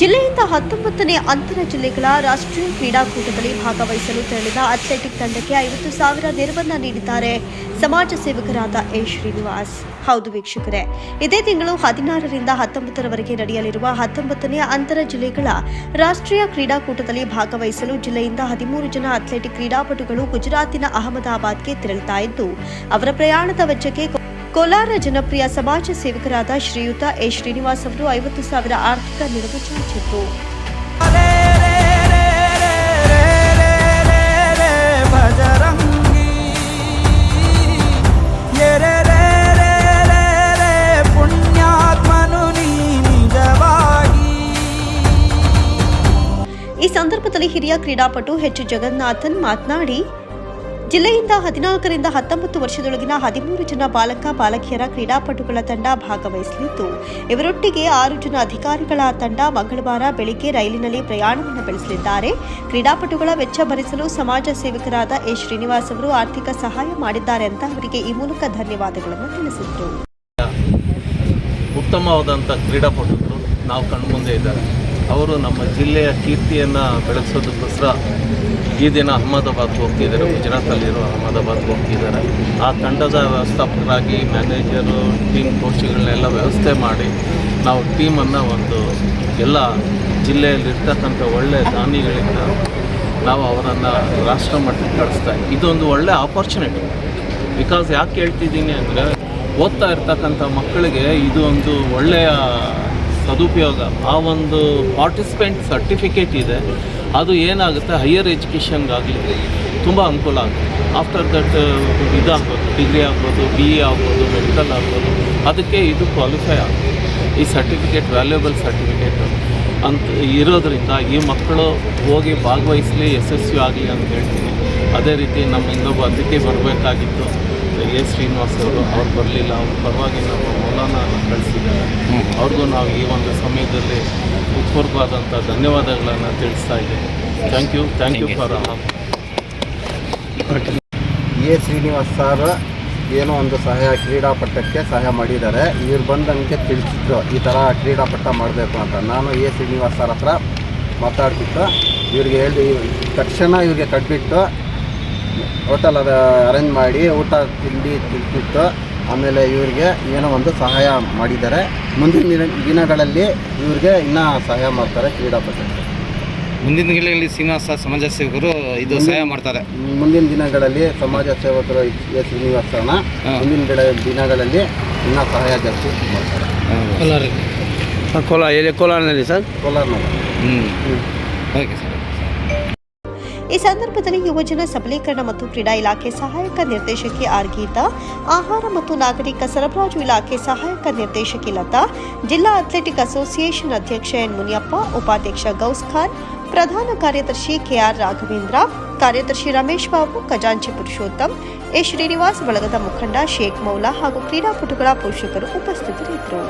ಜಿಲ್ಲೆಯಿಂದ ಹತ್ತೊಂಬತ್ತನೇ ಅಂತರ ಜಿಲ್ಲೆಗಳ ರಾಷ್ಟ್ರೀಯ ಕ್ರೀಡಾಕೂಟದಲ್ಲಿ ಭಾಗವಹಿಸಲು ತೆರಳಿದ ಅಥ್ಲೆಟಿಕ್ ತಂಡಕ್ಕೆ ಐವತ್ತು ಸಾವಿರ ನೆರವನ್ನ ನೀಡಿದ್ದಾರೆ. ಸಮಾಜ ಸೇವಕರಾದ ಎ. ಶ್ರೀನಿವಾಸ್. ಹೌದು ವೀಕ್ಷಕರೇ, ಇದೇ ತಿಂಗಳು ಹದಿನಾರರಿಂದ ಹತ್ತೊಂಬತ್ತರವರೆಗೆ ನಡೆಯಲಿರುವ ಹತ್ತೊಂಬತ್ತನೇ ಅಂತರ ಜಿಲ್ಲೆಗಳ ರಾಷ್ಟ್ರೀಯ ಕ್ರೀಡಾಕೂಟದಲ್ಲಿ ಭಾಗವಹಿಸಲು ಜಿಲ್ಲೆಯಿಂದ ಹದಿಮೂರು ಜನ ಅಥ್ಲೆಟಿಕ್ ಕ್ರೀಡಾಪಟುಗಳು ಗುಜರಾತಿನ ಅಹಮದಾಬಾದ್ಗೆ ತೆರಳುತ್ತಿದ್ದು ಅವರ ಪ್ರಯಾಣದ ವೆಚ್ಚಕ್ಕೆ ಕೋಲಾರ ಜನಪ್ರಿಯ ಸಮಾಜ ಸೇವಕರಾದ ಶ್ರೀಯುತ ಎ ಶ್ರೀನಿವಾಸ್ ಅವರು ಐವತ್ತು ಸಾವಿರ ಆರ್ಥಿಕ ನೆರವು ಚಾಚಿದ್ರು ಭಜರಂಗಿ ಎರೆ ರೇ ರೇ ರೇ ರೇ ಪುಣ್ಯಾತ್ಮನು ನೀ ನಿಜವಾಗಿ ಈ ಸಂದರ್ಭದಲ್ಲಿ ಹಿರಿಯ ಕ್ರೀಡಾಪಟು ಎಚ್ ಜಗನ್ನಾಥನ್ ಮಾತನಾಡಿ ಜಿಲ್ಲೆಯಿಂದ ಹದಿನಾಲ್ಕರಿಂದ ಹತ್ತೊಂಬತ್ತು ವರ್ಷದೊಳಗಿನ ಹದಿಮೂರು ಜನ ಬಾಲಕ, ಬಾಲಕಿಯರ ಕ್ರೀಡಾಪಟುಗಳ ತಂಡ ಭಾಗವಹಿಸಲಿದ್ದು, ಇವರೊಟ್ಟಿಗೆ ಆರು ಜನ ಅಧಿಕಾರಿಗಳ ತಂಡ ಮಂಗಳವಾರ ಬೆಳಿಗ್ಗೆ ರೈಲಿನಲ್ಲಿ ಪ್ರಯಾಣವನ್ನು ಬೆಳೆಸಲಿದ್ದಾರೆ. ಕ್ರೀಡಾಪಟುಗಳ ವೆಚ್ಚ ಭರಿಸಲು ಸಮಾಜ ಸೇವಕರಾದ ಎ. ಶ್ರೀನಿವಾಸ್ ಅವರು ಆರ್ಥಿಕ ಸಹಾಯ ಮಾಡಿದ್ದಾರೆ ಅಂತ ಅವರಿಗೆ ಈ ಮೂಲಕ ಧನ್ಯವಾದಗಳನ್ನು ತಿಳಿಸಿದರು. ಉತ್ತಮವಾದಂಥ ಕ್ರೀಡಾಪಟುಗಳು ನಾವು ಕಣ್ಮುಂದೆ ಇದ್ದಾರೆ. ಅವರು ನಮ್ಮ ಜಿಲ್ಲೆಯ ಕೀರ್ತಿಯನ್ನು ಬೆಳೆಸೋದಕ್ಕೋಸ್ಕರ ಈ ದಿನ ಅಹಮದಾಬಾದ್ಗೆ ಹೋಗ್ತಿದ್ದಾರೆ. ಗುಜರಾತಲ್ಲಿರೋ ಅಹಮದಾಬಾದ್ಗೆ ಹೋಗ್ತಿದ್ದಾರೆ. ಆ ತಂಡದ ವ್ಯವಸ್ಥಾಪಕರಾಗಿ ಮ್ಯಾನೇಜರು, ಟೀಮ್ ಕೋಚ್ಗಳನ್ನೆಲ್ಲ ವ್ಯವಸ್ಥೆ ಮಾಡಿ ನಾವು ಟೀಮನ್ನು ಒಂದು ಎಲ್ಲ ಜಿಲ್ಲೆಯಲ್ಲಿರ್ತಕ್ಕಂಥ ಒಳ್ಳೆಯ ದಾನಿಗಳಿಂದ ನಾವು ಅವರನ್ನು ರಾಷ್ಟ್ರ ಮಟ್ಟಕ್ಕೆ ಕಳಿಸ್ತಾ. ಇದೊಂದು ಒಳ್ಳೆ ಆಪರ್ಚುನಿಟಿ ಬಿಕಾಸ್ ಯಾಕೆ ಹೇಳ್ತಿದ್ದೀನಿ ಅಂದರೆ, ಓದ್ತಾ ಇರ್ತಕ್ಕಂಥ ಮಕ್ಕಳಿಗೆ ಇದು ಒಂದು ಒಳ್ಳೆಯ ಸದುಪಯೋಗ. ಆ ಒಂದು ಪಾರ್ಟಿಸಿಪೆಂಟ್ ಸರ್ಟಿಫಿಕೇಟ್ ಇದೆ. ಅದು ಏನಾಗುತ್ತೆ? ಹೈಯರ್ ಎಜುಕೇಷನ್ಗಾಗಲಿ ತುಂಬ ಅನುಕೂಲ ಆಗುತ್ತೆ. ಆಫ್ಟರ್ ದಟ್ ಇದಾಗ್ಬೋದು. ಡಿಗ್ರಿ ಆಗ್ಬೋದು ಬಿ ಎ ಆಗ್ಬೋದು ಮೆಡಿಕಲ್ ಆಗ್ಬೋದು. ಅದಕ್ಕೆ ಇದು ಕ್ವಾಲಿಫೈ ಆಗುತ್ತೆ. ಈ ಸರ್ಟಿಫಿಕೇಟ್ ವ್ಯಾಲ್ಯೂಬಲ್ ಸರ್ಟಿಫಿಕೇಟ್ ಅಂತ ಇರೋದರಿಂದ ಈ ಮಕ್ಕಳು ಹೋಗಿ ಭಾಗವಹಿಸಲಿ, ಯಶಸ್ವಿ ಆಗಲಿ ಅಂತ ಹೇಳ್ತೀನಿ. ಅದೇ ರೀತಿ ನಮ್ಮ ಇನ್ನೊಬ್ಬ ಅತಿಥಿ ಬರಬೇಕಾಗಿತ್ತು. ಎ. ಶ್ರೀನಿವಾಸ್ ಅವರು. ಅವ್ರು ಬರಲಿಲ್ಲ. ಅವ್ರ ಪರವಾಗಿ ನಮ್ಮ ಮೌಲಾನ ಕಳಿಸಿದ್ದಾರೆ. ಅವ್ರಿಗೂ ನಾವು ಈ ಒಂದು ಸಮಯದಲ್ಲಿ ಉತ್ಪೂರ್ವವಾದಂಥ ಧನ್ಯವಾದಗಳನ್ನು ತಿಳಿಸ್ತಾ ಇದ್ದೇನೆ thank you thank you for a Srinivas sir ಏನೋ ಒಂದು ಸಹಾಯ ಕ್ರೀಡಾಪಟಕ್ಕೆ ಸಹಾಯ ಮಾಡಿದ್ದಾರೆ. ಇವ್ರು ಬಂದಂಗೆ ನನಗೆ ತಿಳಿಸಿದ್ರು ಈ ಥರ ಕ್ರೀಡಾಪಟ ಮಾಡಬೇಕು ಅಂತ. ನಾನು ಎ ಶ್ರೀನಿವಾಸ್ ಸರ್ ಹತ್ರ ಮಾತಾಡ್ಬಿಟ್ಟು ಇವ್ರಿಗೆ ಹೇಳಿ ತಕ್ಷಣ ಇವ್ರಿಗೆ ಕಟ್ಬಿಟ್ಟು ಹೋಟೆಲ್ ಅದು ಅರೇಂಜ್ ಮಾಡಿ ಊಟ ತಿಂಡಿ ತಿನ್ಬಿಟ್ಟು ಆಮೇಲೆ ಇವರಿಗೆ ಏನೋ ಒಂದು ಸಹಾಯ ಮಾಡಿದ್ದಾರೆ. ಮುಂದಿನ ದಿನ ದಿನಗಳಲ್ಲಿ ಇವ್ರಿಗೆ ಇನ್ನೂ ಸಹಾಯ ಮಾಡ್ತಾರೆ ಕ್ರೀಡಾಪಟು. ಮುಂದಿನ ದಿನಗಳಲ್ಲಿ ಶ್ರೀನಿವಾಸ ಸಮಾಜ ಸೇವಕರು ಇದು ಸಹಾಯ ಮಾಡ್ತಾರೆ. ಮುಂದಿನ ದಿನಗಳಲ್ಲಿ ಸಮಾಜ ಸೇವಕರು ಎಸ್ ಶ್ರೀನಿವಾಸನ ಮುಂದಿನ ದಿನ- ದಿನಗಳಲ್ಲಿ ಇನ್ನೂ ಸಹಾಯ ಜಾಸ್ತಿ ಮಾಡ್ತಾರೆ. ಕೋಲಾರ ಕೋಲಾರ. ಎಲ್ಲಿ? ಕೋಲಾರನಲ್ಲಿ ಸರ್? ಕೋಲಾರನಲ್ಲಿ ಹ್ಞೂ ಓಕೆ ಸರ್. ಈ ಸಂದರ್ಭದಲ್ಲಿ ಯುವಜನ ಸಬಲೀಕರಣ ಮತ್ತು ಕ್ರೀಡಾ ಇಲಾಖೆ ಸಹಾಯಕ ನಿರ್ದೇಶಕಿ ಆರ್ ಗೀತಾ ಆಹಾರ ಮತ್ತು ನಾಗರಿಕ ಸರಬರಾಜು ಇಲಾಖೆ ಸಹಾಯಕ ನಿರ್ದೇಶಕಿ ಲತಾ, ಜಿಲ್ಲಾ ಅಥ್ಲೆಟಿಕ್ ಅಸೋಸಿಯೇಷನ್ ಅಧ್ಯಕ್ಷ ಎನ್ ಮುನಿಯಪ್ಪ, ಉಪಾಧ್ಯಕ್ಷ ಗೌಸ್ ಖಾನ್, ಪ್ರಧಾನ ಕಾರ್ಯದರ್ಶಿ ಕೆಆರ್ ರಾಘವೇಂದ್ರ, ಕಾರ್ಯದರ್ಶಿ ರಮೇಶ್ ಬಾಬು, ಖಜಾಂಚಿ ಪುರುಷೋತ್ತಮ್, ಎ ಶ್ರೀನಿವಾಸ್ ಬಳಗದ ಮುಖಂಡ ಶೇಖ್ ಮೌಲಾ ಹಾಗೂ ಕ್ರೀಡಾಪಟುಗಳ ಪೋಷಕರು ಉಪಸ್ಥಿತರಿದ್ದರು.